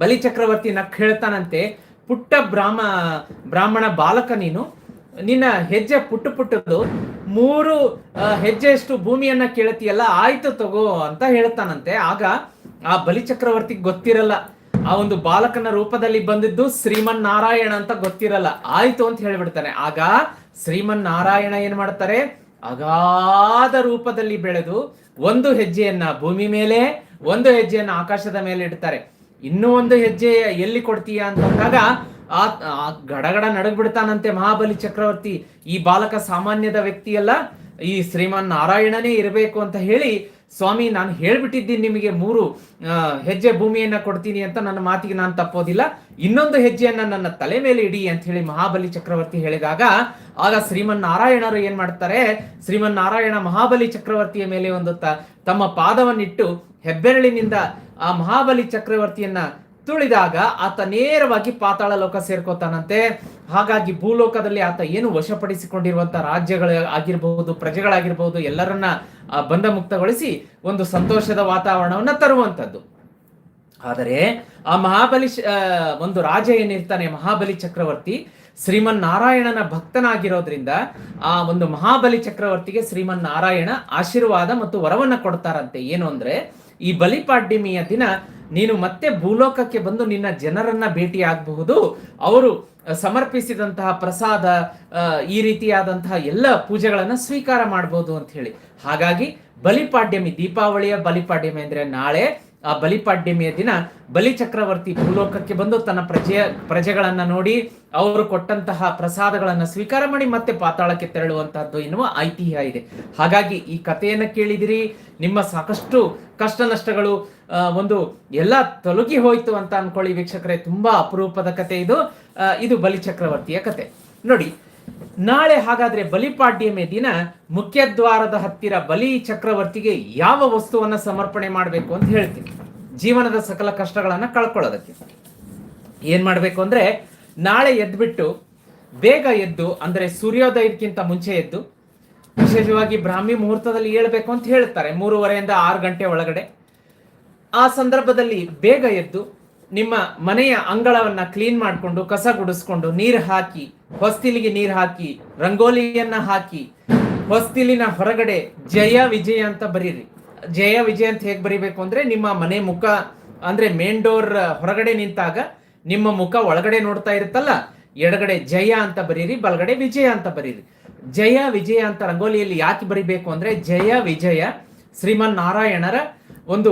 ಬಲಿ ಚಕ್ರವರ್ತಿ ನಕ್ ಹೇಳ್ತಾನಂತೆ, ಪುಟ್ಟ ಬ್ರಾಹ್ಮ, ಬ್ರಾಹ್ಮಣ ಬಾಲಕ ನೀನು, ನಿನ್ನ ಹೆಜ್ಜೆ ಪುಟ್ಟ ಪುಟ್ಟದ್ದು ಮೂರು ಹೆಜ್ಜೆಯಷ್ಟು ಭೂಮಿಯನ್ನ ಕೇಳ್ತೀಯಲ್ಲ, ಆಯ್ತು ತಗೋ ಅಂತ ಹೇಳ್ತಾನಂತೆ. ಆಗ ಆ ಬಲಿ ಚಕ್ರವರ್ತಿಗೆ ಗೊತ್ತಿರಲ್ಲ ಆ ಒಂದು ಬಾಲಕನ ರೂಪದಲ್ಲಿ ಬಂದಿದ್ದು ಶ್ರೀಮನ್ ನಾರಾಯಣ ಅಂತ ಗೊತ್ತಿರಲ್ಲ. ಆಯ್ತು ಅಂತ ಹೇಳ್ಬಿಡ್ತಾನೆ. ಆಗ ಶ್ರೀಮನ್ ನಾರಾಯಣ ಏನ್ ಮಾಡ್ತಾರೆ? ಅಗಾಧ ರೂಪದಲ್ಲಿ ಬೆಳೆದು ಒಂದು ಹೆಜ್ಜೆಯನ್ನ ಭೂಮಿ ಮೇಲೆ, ಒಂದು ಹೆಜ್ಜೆಯನ್ನ ಆಕಾಶದ ಮೇಲೆ ಇಡ್ತಾರೆ. ಇನ್ನೂ ಒಂದು ಹೆಜ್ಜೆ ಎಲ್ಲಿ ಕೊಡ್ತೀಯಾ ಅಂತಂದಾಗ ಆ ಗಡಗಡ ನಡಗ್ಬಿಡ್ತಾನಂತೆ ಮಹಾಬಲಿ ಚಕ್ರವರ್ತಿ. ಈ ಬಾಲಕ ಸಾಮಾನ್ಯದ ವ್ಯಕ್ತಿಯಲ್ಲ, ಈ ಶ್ರೀಮನ್ ನಾರಾಯಣನೇ ಇರಬೇಕು ಅಂತ ಹೇಳಿ ಸ್ವಾಮಿ, ನಾನು ಹೇಳ್ಬಿಟ್ಟಿದ್ದೀನಿ ನಿಮಗೆ ಮೂರು ಹೆಜ್ಜೆ ಭೂಮಿಯನ್ನು ಕೊಡ್ತೀನಿ ಅಂತ ನನ್ನ ಮಾತಿಗೆ ನಾನು ತಪ್ಪೋದಿಲ್ಲ. ಇನ್ನೊಂದು ಹೆಜ್ಜೆಯನ್ನು ನನ್ನ ತಲೆ ಮೇಲೆ ಇಡಿ ಅಂತ ಹೇಳಿ ಮಹಾಬಲಿ ಚಕ್ರವರ್ತಿ ಹೇಳಿದಾಗ, ಆಗ ಶ್ರೀಮನ್ ನಾರಾಯಣರು ಏನ್ ಮಾಡ್ತಾರೆ? ಶ್ರೀಮನ್ ನಾರಾಯಣ ಮಹಾಬಲಿ ಚಕ್ರವರ್ತಿಯ ಮೇಲೆ ಒಂದು ತಮ್ಮ ಪಾದವನ್ನಿಟ್ಟು ಹೆಬ್ಬೆರಳಿನಿಂದ ಆ ಮಹಾಬಲಿ ಚಕ್ರವರ್ತಿಯನ್ನ ತುಳಿದಾಗ ಆತ ನೇರವಾಗಿ ಪಾತಾಳ ಲೋಕ ಸೇರ್ಕೋತಾನಂತೆ. ಹಾಗಾಗಿ ಭೂಲೋಕದಲ್ಲಿ ಆತ ಏನು ವಶಪಡಿಸಿಕೊಂಡಿರುವಂತ ರಾಜ್ಯಗಳ ಆಗಿರಬಹುದು ಪ್ರಜೆಗಳಾಗಿರಬಹುದು ಎಲ್ಲರನ್ನ ಬಂಧ ಮುಕ್ತಗೊಳಿಸಿ ಒಂದು ಸಂತೋಷದ ವಾತಾವರಣವನ್ನ ತರುವಂತದ್ದು ಆದರೆ ಆ ಮಹಾಬಲಿ ಒಂದು ರಾಜ ಏನಿರ್ತಾನೆ, ಮಹಾಬಲಿ ಚಕ್ರವರ್ತಿ ಶ್ರೀಮನ್ ನಾರಾಯಣನ ಭಕ್ತನಾಗಿರೋದ್ರಿಂದ ಆ ಒಂದು ಮಹಾಬಲಿ ಚಕ್ರವರ್ತಿಗೆ ಶ್ರೀಮನ್ ನಾರಾಯಣ ಆಶೀರ್ವಾದ ಮತ್ತು ವರವನ್ನ ಕೊಡ್ತಾರಂತೆ. ಏನು ಅಂದ್ರೆ, ಈ ಬಲಿಪಾಡ್ಯಮಿಯ ದಿನ ನೀನು ಮತ್ತೆ ಭೂಲೋಕಕ್ಕೆ ಬಂದು ನಿನ್ನ ಜನರನ್ನ ಭೇಟಿ ಆಗಬಹುದು. ಅವರು ಸಮರ್ಪಿಸಿದಂತಹ ಪ್ರಸಾದ ಈ ರೀತಿಯಾದಂತಹ ಎಲ್ಲ ಪೂಜೆಗಳನ್ನ ಸ್ವೀಕಾರ ಮಾಡಬಹುದು ಅಂತ ಹೇಳಿ. ಹಾಗಾಗಿ ಬಲಿಪಾಡ್ಯಮಿ, ದೀಪಾವಳಿಯ ಬಲಿಪಾಡ್ಯಮಿ ಅಂದ್ರೆ ನಾಳೆ, ಆ ಬಲಿಪಾಡ್ಯಮಿಯ ದಿನ ಬಲಿ ಚಕ್ರವರ್ತಿ ಭೂಲೋಕಕ್ಕೆ ಬಂದು ತನ್ನ ಪ್ರಜೆಯ, ಪ್ರಜೆಗಳನ್ನ ನೋಡಿ ಅವರು ಕೊಟ್ಟಂತಹ ಪ್ರಸಾದಗಳನ್ನ ಸ್ವೀಕಾರ ಮಾಡಿ ಮತ್ತೆ ಪಾತಾಳಕ್ಕೆ ತೆರಳುವಂತಹದ್ದು ಎನ್ನುವ ಐತಿಹ್ಯ ಇದೆ. ಹಾಗಾಗಿ ಈ ಕಥೆಯನ್ನು ಕೇಳಿದಿರಿ. ನಿಮ್ಮ ಸಾಕಷ್ಟು ಕಷ್ಟ ನಷ್ಟಗಳು ಒಂದು ಎಲ್ಲ ತೊಲಗಿ ಹೋಯ್ತು ಅಂತ ಅನ್ಕೊಳ್ಳಿ ವೀಕ್ಷಕರೇ, ತುಂಬಾ ಅಪರೂಪದ ಕತೆ ಇದು. ಇದು ಬಲಿ ಚಕ್ರವರ್ತಿಯ ಕತೆ. ನೋಡಿ, ನಾಳೆ ಹಾಗಾದ್ರೆ ಬಲಿಪಾಡ್ಯಮೆ ದಿನ ಮುಖ್ಯದ್ವಾರದ ಹತ್ತಿರ ಬಲಿ ಚಕ್ರವರ್ತಿಗೆ ಯಾವ ವಸ್ತುವನ್ನ ಸಮರ್ಪಣೆ ಮಾಡಬೇಕು ಅಂತ ಹೇಳ್ತೀನಿ. ಜೀವನದ ಸಕಲ ಕಷ್ಟಗಳನ್ನ ಕಳ್ಕೊಳ್ಳೋದಕ್ಕೆ. ಏನ್ ಮಾಡ್ಬೇಕು ಅಂದ್ರೆ, ನಾಳೆ ಎದ್ಬಿಟ್ಟು ಬೇಗ ಎದ್ದು, ಅಂದ್ರೆ ಸೂರ್ಯೋದಯಕ್ಕಿಂತ ಮುಂಚೆ ಎದ್ದು, ವಿಶೇಷವಾಗಿ ಬ್ರಾಹ್ಮಿ ಮುಹೂರ್ತದಲ್ಲಿ ಹೇಳ್ಬೇಕು ಅಂತ ಹೇಳ್ತಾರೆ. ಮೂರುವರೆಯಿಂದ ಆರು ಗಂಟೆ ಒಳಗಡೆ. ಆ ಸಂದರ್ಭದಲ್ಲಿ ಬೇಗ ಎದ್ದು ನಿಮ್ಮ ಮನೆಯ ಅಂಗಳವನ್ನ ಕ್ಲೀನ್ ಮಾಡಿಕೊಂಡು, ಕಸ ಗುಡಿಸ್ಕೊಂಡು, ನೀರು ಹಾಕಿ, ಹೊಸ್ತಿಲಿಗೆ ನೀರು ಹಾಕಿ, ರಂಗೋಲಿಯನ್ನ ಹಾಕಿ, ಹೊಸ್ತಿಲಿನ ಹೊರಗಡೆ ಜಯ ವಿಜಯ ಅಂತ ಬರೀರಿ. ಜಯ ವಿಜಯ ಅಂತ ಹೇಗೆ ಬರಿಬೇಕು ಅಂದ್ರೆ ನಿಮ್ಮ ಮನೆ ಮುಖ, ಅಂದ್ರೆ ಮೇನ್ ಡೋರ್ ಹೊರಗಡೆ ನಿಂತಾಗ ನಿಮ್ಮ ಮುಖ ಒಳಗಡೆ ನೋಡ್ತಾ ಇರುತ್ತಲ್ಲ, ಎಡಗಡೆ ಜಯ ಅಂತ ಬರೀರಿ, ಬಲಗಡೆ ವಿಜಯ ಅಂತ ಬರೀರಿ. ಜಯ ವಿಜಯ ಅಂತ ರಂಗೋಲಿಯಲ್ಲಿ ಯಾಕೆ ಬರಿಬೇಕು ಅಂದ್ರೆ ಜಯ ವಿಜಯ ಶ್ರೀಮನ್ ನಾರಾಯಣರ ಒಂದು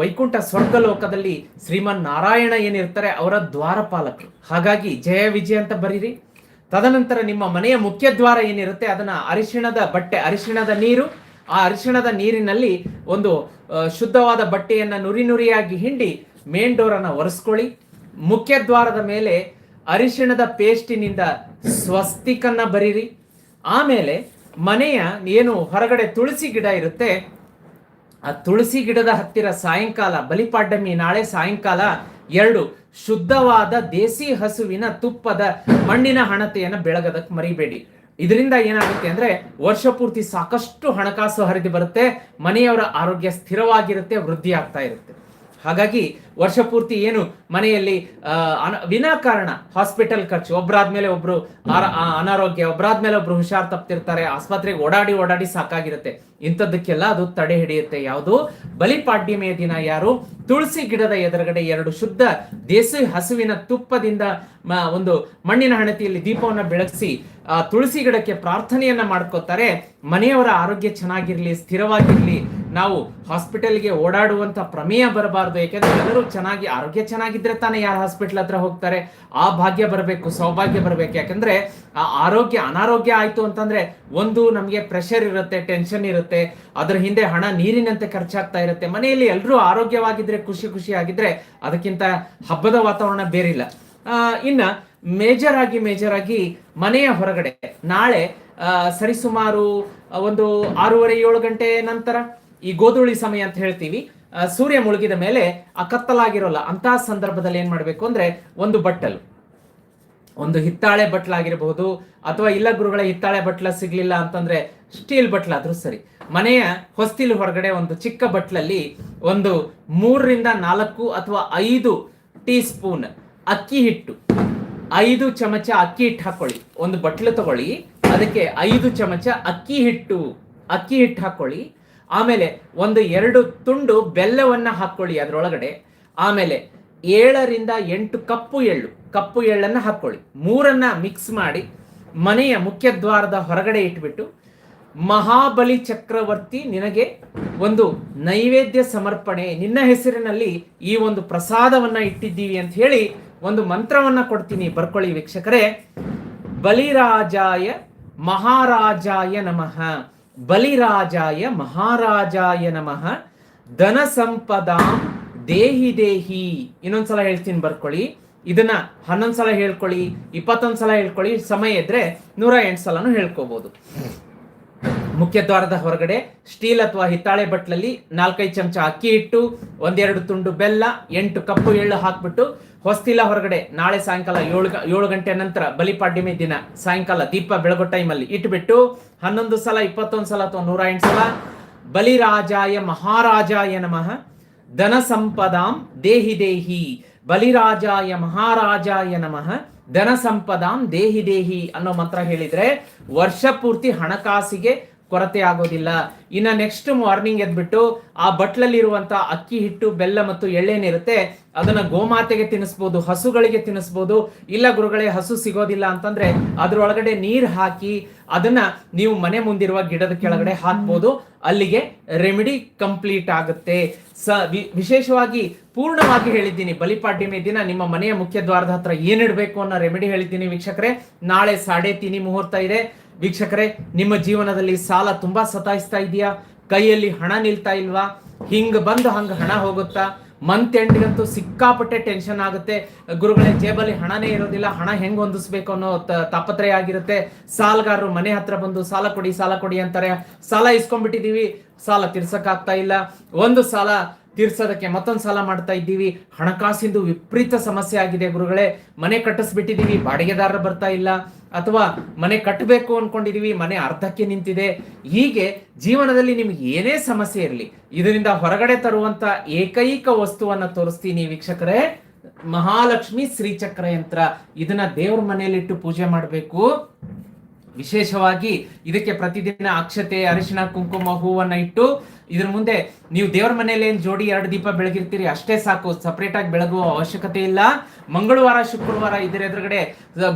ವೈಕುಂಠ ಸ್ವರ್ಗ ಲೋಕದಲ್ಲಿ ಶ್ರೀಮನ್ ನಾರಾಯಣ ಏನಿರ್ತಾರೆ, ಅವರ ದ್ವಾರಪಾಲಕರು. ಹಾಗಾಗಿ ಜಯ ವಿಜಯ ಅಂತ ಬರೀರಿ. ತದನಂತರ ನಿಮ್ಮ ಮನೆಯ ಮುಖ್ಯ ದ್ವಾರ ಏನಿರುತ್ತೆ, ಅದನ್ನ ಅರಿಶಿಣದ ಬಟ್ಟೆ, ಅರಿಶಿಣದ ನೀರು. ಆ ಅರಿಶಿಣದ ನೀರಿನಲ್ಲಿ ಒಂದು ಶುದ್ಧವಾದ ಬಟ್ಟೆಯನ್ನ ನುರಿ ನುರಿಯಾಗಿ ಹಿಂಡಿ ಮೇನ್ ಡೋರ್ ಅನ್ನ ಒರೆಸ್ಕೊಳ್ಳಿ. ಮುಖ್ಯ ದ್ವಾರದ ಮೇಲೆ ಅರಿಶಿಣದ ಪೇಸ್ಟಿನಿಂದ ಸ್ವಸ್ತಿಕನ್ನ ಬರೀರಿ. ಆಮೇಲೆ ಮನೆಯ ಏನು ಹೊರಗಡೆ ತುಳಸಿ ಗಿಡ ಇರುತ್ತೆ ಆ ತುಳಸಿ ಗಿಡದ ಹತ್ತಿರ ಸಾಯಂಕಾಲ ಬಲಿಪಾಡ್ಯಮಿ ನಾಳೆ ಸಾಯಂಕಾಲ ಎರಡು, ಶುದ್ಧವಾದ ದೇಸಿ ಹಸುವಿನ ತುಪ್ಪದ ಮಣ್ಣಿನ ಹಣತೆಯನ್ನು ಬೆಳಗದಕ್ಕೆ ಮರಿಬೇಡಿ. ಇದರಿಂದ ಏನಾಗುತ್ತೆ ಅಂದ್ರೆ ವರ್ಷ ಪೂರ್ತಿ ಸಾಕಷ್ಟು ಹಣಕಾಸು ಹರಿದು ಬರುತ್ತೆ, ಮನೆಯವರ ಆರೋಗ್ಯ ಸ್ಥಿರವಾಗಿರುತ್ತೆ, ವೃದ್ಧಿ ಆಗ್ತಾ ಇರುತ್ತೆ. ಹಾಗಾಗಿ ವರ್ಷ ಪೂರ್ತಿ ಏನು ಮನೆಯಲ್ಲಿ ವಿನಾಕಾರಣ ಹಾಸ್ಪಿಟಲ್ ಖರ್ಚು, ಒಬ್ರಾದ್ಮೇಲೆ ಒಬ್ರು ಅನಾರೋಗ್ಯ, ಒಬ್ರಾದ್ಮೇಲೆ ಒಬ್ರು ಹುಷಾರ್ ತಪ್ತಿರ್ತಾರೆ, ಆಸ್ಪತ್ರೆಗೆ ಓಡಾಡಿ ಓಡಾಡಿ ಸಾಕಾಗಿರುತ್ತೆ. ಇಂಥದ್ದಕ್ಕೆಲ್ಲ ಅದು ತಡೆ ಹಿಡಿಯುತ್ತೆ. ಯಾವುದು? ಬಲಿಪಾಡ್ಯಮೆಯ ದಿನ ಯಾರು? ತುಳಸಿ ಗಿಡದ ಎದುರುಗಡೆ ಎರಡು ಶುದ್ಧ ದೇಸಿ ಹಸುವಿನ ತುಪ್ಪದಿಂದ ಒಂದು ಮಣ್ಣಿನ ಹಣತಿಯಲ್ಲಿ ದೀಪವನ್ನು ಬೆಳಗಿಸಿ, ಆ, ತುಳಸಿ ಗಿಡಕ್ಕೆ ಪ್ರಾರ್ಥನೆಯನ್ನ ಮಾಡ್ಕೋತಾರೆ. ಮನೆಯವರ ಆರೋಗ್ಯ ಚೆನ್ನಾಗಿರ್ಲಿ, ಸ್ಥಿರವಾಗಿರ್ಲಿ ನಾವು ಹಾಸ್ಪಿಟಲ್ಗೆ ಓಡಾಡುವಂತ ಪ್ರಮೇಯ ಬರಬಾರ್ದು, ಯಾಕೆಂದ್ರೆ ಎಲ್ಲರೂ ಚೆನ್ನಾಗಿ, ಆರೋಗ್ಯ ಚೆನ್ನಾಗಿದ್ರೆ ತಾನೇ ಯಾರು ಹಾಸ್ಪಿಟಲ್ ಹತ್ರ ಹೋಗ್ತಾರೆ. ಆ ಭಾಗ್ಯ ಬರಬೇಕು, ಸೌಭಾಗ್ಯ ಬರಬೇಕು. ಯಾಕಂದ್ರೆ ಆ ಆರೋಗ್ಯ ಅನಾರೋಗ್ಯ ಆಯ್ತು ಅಂತಂದ್ರೆ ಒಂದು ನಮಗೆ ಪ್ರೆಷರ್ ಇರುತ್ತೆ ಟೆನ್ಷನ್ ಇರುತ್ತೆ. ಅದ್ರ ಹಿಂದೆ ಹಣ, ನೀರಿನಂತೆ ಖರ್ಚಾಗ್ತಾ ಇರುತ್ತೆ. ಮನೆಯಲ್ಲಿ ಎಲ್ಲರೂ ಆರೋಗ್ಯವಾಗಿದ್ರೆ, ಖುಷಿ ಖುಷಿ ಆಗಿದ್ರೆ ಅದಕ್ಕಿಂತ ಹಬ್ಬದ ವಾತಾವರಣ ಬೇರಿಲ್ಲ. ಇನ್ನ ಮೇಜರ್ ಆಗಿ ಮೇಜರ್ ಆಗಿ ಮನೆಯ ಹೊರಗಡೆ ನಾಳೆ ಸರಿಸುಮಾರು ಒಂದು ಆರೂವರೆ ಏಳು ಗಂಟೆ ನಂತರ ಈ ಗೋಧೂಳಿ ಸಮಯ ಅಂತ ಹೇಳ್ತೀವಿ. ಸೂರ್ಯ ಮುಳುಗಿದ ಮೇಲೆ ಆ ಕತ್ತಲಾಗಿರೋಲ್ಲ, ಅಂತಹ ಸಂದರ್ಭದಲ್ಲಿ ಏನ್ ಮಾಡಬೇಕು ಅಂದ್ರೆ ಒಂದು ಬಟ್ಟಲು. ಒಂದು ಹಿತ್ತಾಳೆ ಬಟ್ಲಾಗಿರಬಹುದು, ಅಥವಾ ಇಲ್ಲ ಗುರುಗಳ, ಹಿತ್ತಾಳೆ ಬಟ್ಲ ಸಿಗ್ಲಿಲ್ಲ ಅಂತಂದ್ರೆ ಸ್ಟೀಲ್ ಬಟ್ಲಾದ್ರೂ ಸರಿ. ಮನೆಯ ಹೊಸ್ತಿಲು ಹೊರಗಡೆ ಒಂದು ಚಿಕ್ಕ ಬಟ್ಲಲ್ಲಿ ಒಂದು ಮೂರರಿಂದ ನಾಲ್ಕು ಅಥವಾ ಐದು ಟೀ ಸ್ಪೂನ್ ಅಕ್ಕಿ ಹಿಟ್ಟು. ಐದು ಚಮಚ ಅಕ್ಕಿ ಹಿಟ್ಟು ಹಾಕೊಳ್ಳಿ. ಒಂದು ಬಟ್ಲು ತಗೊಳ್ಳಿ, ಅದಕ್ಕೆ ಐದು ಚಮಚ ಅಕ್ಕಿ ಹಿಟ್ಟು ಅಕ್ಕಿ ಹಿಟ್ಟು ಹಾಕೊಳ್ಳಿ. ಆಮೇಲೆ ಒಂದು ಎರಡು ತುಂಡು ಬೆಲ್ಲವನ್ನು ಹಾಕೊಳ್ಳಿ ಅದರೊಳಗಡೆ. ಆಮೇಲೆ ಏಳರಿಂದ ಎಂಟು ಕಪ್ಪು ಎಳ್ಳು. ಕಪ್ಪು ಎಳ್ಳನ್ನ ಹಾಕೊಳ್ಳಿ. ಮೂರನ್ನ ಮಿಕ್ಸ್ ಮಾಡಿ ಮನೆಯ ಮುಖ್ಯ ದ್ವಾರದ ಹೊರಗಡೆ ಇಟ್ಬಿಟ್ಟು ಮಹಾಬಲಿ ಚಕ್ರವರ್ತಿ ನಿನಗೆ ಒಂದು ನೈವೇದ್ಯ ಸಮರ್ಪಣೆ. ನಿನ್ನ ಹೆಸರಿನಲ್ಲಿ ಈ ಒಂದು ಪ್ರಸಾದವನ್ನ ಇಟ್ಟಿದ್ದೀವಿ ಅಂತ ಹೇಳಿ ಒಂದು ಮಂತ್ರವನ್ನ ಕೊಡ್ತೀನಿ. ಬರ್ಕೊಳ್ಳಿ ವೀಕ್ಷಕರೇ. ಬಲಿರಾಜಾಯ ಮಹಾರಾಜಾಯ ನಮಃ. ಬಲಿರಾಜಾಯ ಮಹಾರಾಜಾಯ ನಮಃ. ಧನ ಸಂಪದಾಂ ದೇಹಿ ದೇಹಿ. ಇನ್ನೊಂದ್ಸಲ ಹೇಳ್ತೀನಿ ಬರ್ಕೊಳ್ಳಿ. ಇದನ್ನ ಹನ್ನೊಂದ್ ಸಲ ಹೇಳ್ಕೊಳ್ಳಿ ಇಪ್ಪತ್ತೊಂದ್ ಸಲ ಹೇಳ್ಕೊಳ್ಳಿ, ಸಮಯ ಇದ್ರೆ ನೂರ ಎಂಟು ಸಲನೂ ಹೇಳ್ಕೋಬಹುದು ಮುಖ್ಯ ದ್ವಾರದ ಹೊರಗಡೆ ಸ್ಟೀಲ್ ಅಥವಾ ಹಿತ್ತಾಳೆ ಬಟ್ಲಲ್ಲಿ ನಾಲ್ಕೈದು ಚಮಚ ಅಕ್ಕಿ ಇಟ್ಟು ಒಂದೆರಡು ತುಂಡು ಬೆಲ್ಲ, ಎಂಟು ಕಪ್ಪು ಎಳ್ಳು ಹಾಕ್ಬಿಟ್ಟು ಹೊಸ್ತಿಲ ಹೊರಗಡೆ ನಾಳೆ ಸಾಯಂಕಾಲ ಏಳು ಏಳು ಗಂಟೆ ನಂತರ ಬಲಿಪಾಡ್ಯಮಿ ದಿನ ಸಾಯಂಕಾಲ ದೀಪ ಬೆಳಗೋ ಟೈಮಲ್ಲಿ ಇಟ್ಬಿಟ್ಟು ಹನ್ನೊಂದು ಸಲ, ಇಪ್ಪತ್ತೊಂದು ಸಲ ಅಥವಾ ನೂರ ಎಂಟು ಸಲ ಬಲಿರಾಜಾಯ ಮಹಾರಾಜಾಯ ನಮಃ. ಧನ ಸಂಪದಾಂ ದೇಹಿ ದೇಹಿ ಬಲಿರಾಜಾಯ ಮಹಾರಾಜಾಯ ನಮಃ. ಧನ ಸಂಪದಾಂ ದೇಹಿ ದೇಹಿ ಅನ್ನೋ ಮಂತ್ರ ಹೇಳಿದ್ರೆ ವರ್ಷ ಪೂರ್ತಿ ಹಣಕಾಸಿಗೆ ಕೊರತೆ ಆಗೋದಿಲ್ಲ. ಇನ್ನ ನೆಕ್ಸ್ಟ್ ಮಾರ್ನಿಂಗ್ ಎದ್ಬಿಟ್ಟು ಆ ಬಟ್ಲಲ್ಲಿರುವಂಥ ಅಕ್ಕಿ ಹಿಟ್ಟು, ಬೆಲ್ಲ ಮತ್ತು ಎಳ್ಳೇನಿರುತ್ತೆ ಅದನ್ನ ಗೋಮಾತೆಗೆ ತಿನ್ನಿಸ್ಬೋದು, ಹಸುಗಳಿಗೆ ತಿನ್ನಿಸ್ಬೋದು. ಇಲ್ಲ ಗುರುಗಳೇ, ಹಸು ಸಿಗೋದಿಲ್ಲ ಅಂತಂದ್ರೆ ಅದರೊಳಗಡೆ ನೀರು ಹಾಕಿ ಅದನ್ನ ನೀವು ಮನೆ ಮುಂದಿರುವ ಗಿಡದ ಕೆಳಗಡೆ ಹಾಕ್ಬೋದು. ಅಲ್ಲಿಗೆ ರೆಮಿಡಿ ಕಂಪ್ಲೀಟ್ ಆಗುತ್ತೆ. ಸ ವಿಶೇಷವಾಗಿ ಪೂರ್ಣವಾಗಿ ಹೇಳಿದ್ದೀನಿ, ಬಲಿಪಾಡ್ಯಮಿ ದಿನ ನಿಮ್ಮ ಮನೆಯ ಮುಖ್ಯ ದ್ವಾರದ ಹತ್ರ ಏನಿಡಬೇಕು ಅನ್ನೋ ರೆಮಿಡಿ ಹೇಳಿದ್ದೀನಿ ವೀಕ್ಷಕರೇ. ನಾಳೆ ಸಾಡೆ ತಿನಿ ಮುಹೂರ್ತ ಇದೆ. ವೀಕ್ಷಕರೇ, ನಿಮ್ಮ ಜೀವನದಲ್ಲಿ ಸಾಲ ತುಂಬಾ ಸತಾಯಿಸ್ತಾ ಇದೆಯಾ? ಕೈಯಲ್ಲಿ ಹಣ ನಿಲ್ತಾ ಇಲ್ವಾ? ಹಿಂಗ್ ಬಂದು ಹಂಗ ಹಣ ಹೋಗುತ್ತಾ? ಮಂತ್ ಎಂಡ್ಗಂತೂ ಸಿಕ್ಕಾಪಟ್ಟೆ ಟೆನ್ಷನ್ ಆಗುತ್ತೆ. ಗುರುಗಳೇ, ಜೇಬಲ್ಲಿ ಹಣನೇ ಇರೋದಿಲ್ಲ. ಹಣ ಹೆಂಗ್ ಹೊಂದಿಸ್ಬೇಕು ಅನ್ನೋ ತಾಪತ್ರಯ ಆಗಿರುತ್ತೆ. ಸಾಲಗಾರರು ಮನೆ ಹತ್ರ ಬಂದು, ಸಾಲ ಕೊಡಿ ಸಾಲ ಕೊಡಿ ಅಂತಾರೆ. ಸಾಲ ಇಸ್ಕೊಂಡ್ಬಿಟ್ಟಿದೀವಿ. ಸಾಲ ತೀರ್ಸಕ್ಕಾಗ್ತಾ ಇಲ್ಲ. ಒಂದು ಸಾಲ ತೀರ್ಸೋದಕ್ಕೆ ಮತ್ತೊಂದು ಸಾಲ ಮಾಡ್ತಾ ಇದ್ದೀವಿ. ಹಣಕಾಸಿಂದು ವಿಪರೀತ ಸಮಸ್ಯೆ ಆಗಿದೆ ಗುರುಗಳೇ. ಮನೆ ಕಟ್ಟಿಸ್ಬಿಟ್ಟಿದ್ದೀವಿ. ಬಾಡಿಗೆದಾರರು ಬರ್ತಾ ಇಲ್ಲ. ಅಥವಾ ಮನೆ ಕಟ್ಟಬೇಕು ಅನ್ಕೊಂಡಿದೀವಿ ಮನೆ ಅರ್ಧಕ್ಕೆ ನಿಂತಿದೆ. ಹೀಗೆ ಜೀವನದಲ್ಲಿ ನಿಮ್ಗೆ ಏನೇ ಸಮಸ್ಯೆ ಇರಲಿ, ಇದರಿಂದ ಹೊರಗಡೆ ತರುವಂತ ಏಕೈಕ ವಸ್ತುವನ್ನ ತೋರಿಸ್ತೀನಿ ವೀಕ್ಷಕರೇ. ಮಹಾಲಕ್ಷ್ಮಿ ಶ್ರೀಚಕ್ರ ಯಂತ್ರ. ಇದನ್ನ ದೇವ್ರ ಮನೆಯಲ್ಲಿಟ್ಟು ಪೂಜೆ ಮಾಡಬೇಕು. ವಿಶೇಷವಾಗಿ ಇದಕ್ಕೆ ಪ್ರತಿದಿನ ಅಕ್ಷತೆ ಅರಿಶಿನ ಕುಂಕುಮ, ಹೂವನ್ನ ಇಟ್ಟು ಇದ್ರ ಮುಂದೆ ನೀವು ದೇವ್ರ ಮನೆಯಲ್ಲಿ ಏನು ಜೋಡಿ ಎರಡು ದೀಪ ಬೆಳಗಿರ್ತೀರಿ, ಅಷ್ಟೇ ಸಾಕು. ಸಪರೇಟ್ ಆಗಿ ಬೆಳಗುವ ಅವಶ್ಯಕತೆ ಇಲ್ಲ. ಮಂಗಳವಾರ, ಶುಕ್ರವಾರ ಇದರ ಎದುರುಗಡೆ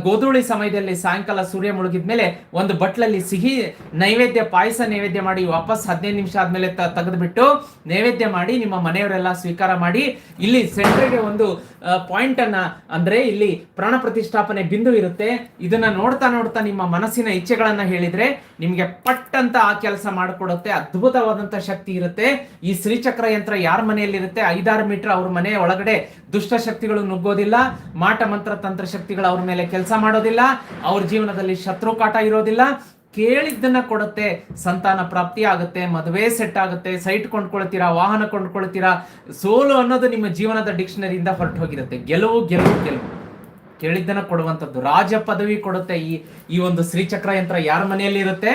ಗೋಧೂಳಿ ಸಮಯದಲ್ಲಿ ಸಾಯಂಕಾಲ ಸೂರ್ಯ ಮುಳುಗಿದ ಮೇಲೆ ಒಂದು ಬಟ್ಲಲ್ಲಿ ಸಿಹಿ ನೈವೇದ್ಯ, ಪಾಯಸ ನೈವೇದ್ಯ ಮಾಡಿ ವಾಪಸ್ ಹದಿನೈದು ನಿಮಿಷ ಆದ್ಮೇಲೆ ತೆಗೆದ್ಬಿಟ್ಟು ನೈವೇದ್ಯ ಮಾಡಿ ನಿಮ್ಮ ಮನೆಯವರೆಲ್ಲ ಸ್ವೀಕಾರ ಮಾಡಿ ಇಲ್ಲಿ ಸೆಂಟ್ರಿಗೆ ಒಂದು ಪಾಯಿಂಟ್ ಅನ್ನ ಅಂದ್ರೆ ಇಲ್ಲಿ ಪ್ರಾಣ ಪ್ರತಿಷ್ಠಾಪನೆ ಬಿಂದು ಇರುತ್ತೆ. ಇದನ್ನ ನೋಡ್ತಾ ನೋಡ್ತಾ ನಿಮ್ಮ ಮನಸ್ಸಿನ ಇಚ್ಛೆಗಳನ್ನ ಹೇಳಿದ್ರೆ ನಿಮಗೆ ಪಟ್ ಅಂತ ಆ ಕೆಲಸ ಮಾಡಿಕೊಡುತ್ತೆ. ಅದ್ಭುತವಾದಂತ ಶಕ್ತಿ ಇರುತ್ತೆ. ಈ ಶ್ರೀಚಕ್ರ ಯಂತ್ರ ಯಾರ ಮನೆಯಲ್ಲಿ ಇರುತ್ತೆ ಐದಾರು ಮೀಟರ್ ಅವ್ರ ಮನೆ ಒಳಗಡೆ ದುಷ್ಟ ಶಕ್ತಿಗಳು ನುಗ್ಗೋದಿಲ್ಲ, ಮಾಟ ಮಂತ್ರ ತಂತ್ರ ಶಕ್ತಿಗಳು ಅವ್ರ ಮೇಲೆ ಕೆಲಸ ಮಾಡೋದಿಲ್ಲ, ಅವ್ರ ಜೀವನದಲ್ಲಿ ಶತ್ರು ಕಾಟ ಇರೋದಿಲ್ಲ. ಕೇಳಿದ್ದನ್ನ ಕೊಡುತ್ತೆ, ಸಂತಾನ ಪ್ರಾಪ್ತಿ ಆಗುತ್ತೆ, ಮದುವೆ ಸೆಟ್ ಆಗುತ್ತೆ ಸೈಟ್ ಕೊಂಡ್ಕೊಳ್ತೀರಾ, ವಾಹನ ಕೊಂಡ್ಕೊಳ್ತೀರಾ, ಸೋಲು ಅನ್ನೋದು ನಿಮ್ಮ ಜೀವನದ ಡಿಕ್ಷನರಿಯಿಂದ ಹೊರಟು ಹೋಗಿರುತ್ತೆ ಗೆಲುವು ಗೆಲುವು ಗೆಲುವು. ಕೇಳಿದ್ದನ್ನ ಕೊಡುವಂಥದ್ದು ರಾಜ ಪದವಿ ಕೊಡುತ್ತೆ ಈ ಈ ಒಂದು ಶ್ರೀಚಕ್ರ ಯಂತ್ರ ಯಾರ ಮನೆಯಲ್ಲಿ ಇರುತ್ತೆ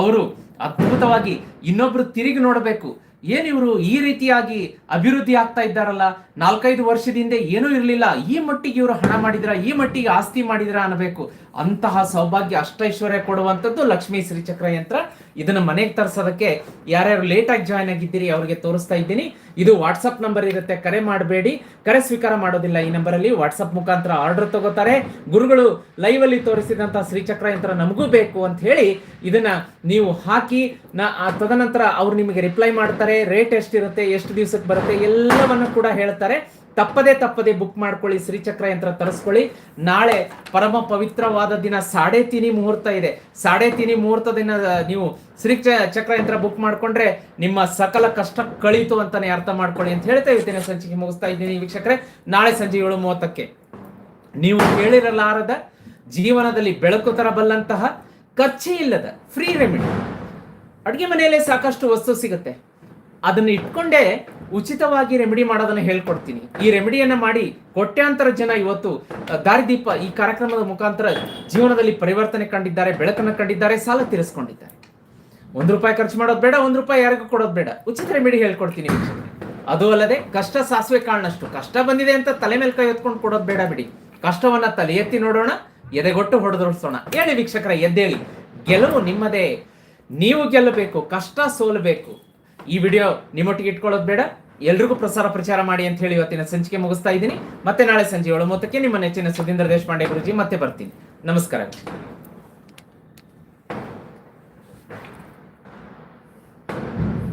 ಅವರು ಅದ್ಭುತವಾಗಿ ಇನ್ನೊಬ್ರು ತಿರುಗಿ ನೋಡಬೇಕು. ಏನಿವರು ಈ ರೀತಿಯಾಗಿ ಅಭಿವೃದ್ಧಿ ಆಗ್ತಾ ಇದ್ದಾರಲ್ಲ? ನಾಲ್ಕೈದು ವರ್ಷದಿಂದ ಏನೂ ಇರಲಿಲ್ಲ. ಈ ಮಟ್ಟಿಗೆ ಇವರು ಹಣ ಮಾಡಿದ್ರ, ಈ ಮಟ್ಟಿಗೆ ಆಸ್ತಿ ಮಾಡಿದ್ರ ಅನ್ನಬೇಕು. ಅಂತಹ ಸೌಭಾಗ್ಯ ಅಷ್ಟೈಶ್ವರ್ಯ ಕೊಡುವಂಥದ್ದು ಲಕ್ಷ್ಮೀ ಶ್ರೀಚಕ್ರ ಯಂತ್ರ. ಇದನ್ನ ಮನೆಗೆ ತರಿಸೋದಕ್ಕೆ ಯಾರ್ಯಾರು ಲೇಟಾಗಿ ಜಾಯ್ನ್ ಆಗಿದ್ದೀರಿ ಅವರಿಗೆ ತೋರಿಸ್ತಾ ಇದ್ದೀನಿ. ಇದು ವಾಟ್ಸಪ್ ನಂಬರ್ ಇರುತ್ತೆ, ಕರೆ ಮಾಡಬೇಡಿ. ಕರೆ ಸ್ವೀಕಾರ ಮಾಡೋದಿಲ್ಲ ಈ ನಂಬರಲ್ಲಿ. ವಾಟ್ಸಪ್ ಮುಖಾಂತರ ಆರ್ಡರ್ ತಗೋತಾರೆ. ಗುರುಗಳು ಲೈವ್ ಅಲ್ಲಿ ಶ್ರೀಚಕ್ರ ಯಂತ್ರ ನಮಗೂ ಬೇಕು ಅಂತ ಹೇಳಿ ಇದನ್ನ ನೀವು ಹಾಕಿ, ನ- ತದನಂತರ ಅವ್ರು ನಿಮಗೆ ರಿಪ್ಲೈ ಮಾಡ್ತಾರೆ. ರೇಟ್ ಎಷ್ಟಿರುತ್ತೆ, ಎಷ್ಟು ದಿವಸಕ್ಕೆ ಬರುತ್ತೆ, ಎಲ್ಲವನ್ನು ಕೂಡ ಹೇಳ್ತಾರೆ. ತಪ್ಪದೆ ತಪ್ಪದೇ ಬುಕ್ ಮಾಡ್ಕೊಳ್ಳಿ, ಶ್ರೀಚಕ್ರ ಯಂತ್ರ ತರಿಸ್ಕೊಳ್ಳಿ. ನಾಳೆ ಪರಮ ಪವಿತ್ರವಾದ ದಿನ ಸಾಡೆ ತಿನಿ ಮುಹೂರ್ತ ಇದೆ. ಸಾಡೆ ತಿನಿ ಮುಹೂರ್ತ ದಿನ ನೀವು ಶ್ರೀ ಚಕ್ರ ಯಂತ್ರ ಬುಕ್ ಮಾಡ್ಕೊಂಡ್ರೆ ನಿಮ್ಮ ಸಕಲ ಕಷ್ಟ ಕಳೀತು ಅಂತಾನೆ ಅರ್ಥ ಮಾಡ್ಕೊಳ್ಳಿ ಅಂತ ಹೇಳ್ತಾ ಇವತ್ತಿನ ಸಂಚಿಕೆ ಮುಗಿಸ್ತಾ ಇದ್ದೀನಿ ವೀಕ್ಷಕರೇ. ನಾಳೆ ಸಂಜೆ ಏಳು ಮೂವತ್ತಕ್ಕೆ ನೀವು ಕೇಳಿರಲಾರದ ಜೀವನದಲ್ಲಿ ಬೆಳಕು ತರಬಲ್ಲಂತಹ ಖರ್ಚಿ ಇಲ್ಲದ ಫ್ರೀ ರೆಮಿಡಿ ಅಡುಗೆ ಮನೆಯಲ್ಲೇ ಸಾಕಷ್ಟು ವಸ್ತು ಸಿಗುತ್ತೆ. ಅದನ್ನ ಇಟ್ಕೊಂಡೇ ಉಚಿತವಾಗಿ ರೆಮಿಡಿ ಮಾಡೋದನ್ನ ಹೇಳ್ಕೊಡ್ತೀನಿ. ಈ ರೆಮಿಡಿಯನ್ನ ಮಾಡಿ ಕೋಟ್ಯಾಂತರ ಜನ ಇವತ್ತು ದಾರಿದೀಪ ಈ ಕಾರ್ಯಕ್ರಮದ ಮುಖಾಂತರ ಜೀವನದಲ್ಲಿ ಪರಿವರ್ತನೆ ಕಂಡಿದ್ದಾರೆ, ಬೆಳಕನ್ನು ಕಂಡಿದ್ದಾರೆ, ಸಾಲ ತೀರಿಸ್ಕೊಂಡಿದ್ದಾರೆ. ಒಂದು ರೂಪಾಯಿ ಖರ್ಚು ಮಾಡೋದು ಬೇಡ, ಒಂದು ರೂಪಾಯಿ ಯಾರಿಗೂ ಕೊಡೋದು ಬೇಡ. ಉಚಿತ ರೆಮಿಡಿ ಹೇಳ್ಕೊಡ್ತೀನಿ. ಅದು ಅಲ್ಲದೆ ಕಷ್ಟ ಸಾಸಿವೆ ಕಾಣಷ್ಟು ಕಷ್ಟ ಬಂದಿದೆ ಅಂತ ತಲೆ ಮೇಲೆ ಕೈ ಎತ್ಕೊಂಡು ಕೊಡೋದು ಬೇಡ ಬಿಡಿ. ಕಷ್ಟವನ್ನ ತಲೆ ಎತ್ತಿ ನೋಡೋಣ, ಎದೆಗೊಟ್ಟು ಹೊಡೆದೋಡಿಸೋಣ ಹೇಳಿ ವೀಕ್ಷಕರ, ಎದ್ದೇಳಿ. ಗೆಲುವು ನಿಮ್ಮದೇ. ನೀವು ಗೆಲ್ಲಬೇಕು, ಕಷ್ಟ ಸೋಲಬೇಕು. ಈ ವಿಡಿಯೋ ನಿಮ್ಮೊಟ್ಟಿಗೆ ಇಟ್ಕೊಳ್ಳೋದು ಬೇಡ. ಎಲ್ರಿಗೂ ಪ್ರಸಾರ ಪ್ರಚಾರ ಮಾಡಿ ಅಂತ ಹೇಳಿ ಇವತ್ತಿನ ಸಂಚಿಕೆ ಮುಗಿಸ್ತಾ ಇದ್ದೀನಿ. ಮತ್ತೆ ನಾಳೆ ಸಂಜೆ ಏಳು ಮೂವತ್ತಕ್ಕೆ ನಿಮ್ಮ ನೆಚ್ಚಿನ ಸುಧೀಂದ್ರ ದೇಶಪಾಂಡೆ ಗುರುಜಿ ಮತ್ತೆ ಬರ್ತೀನಿ. ನಮಸ್ಕಾರ.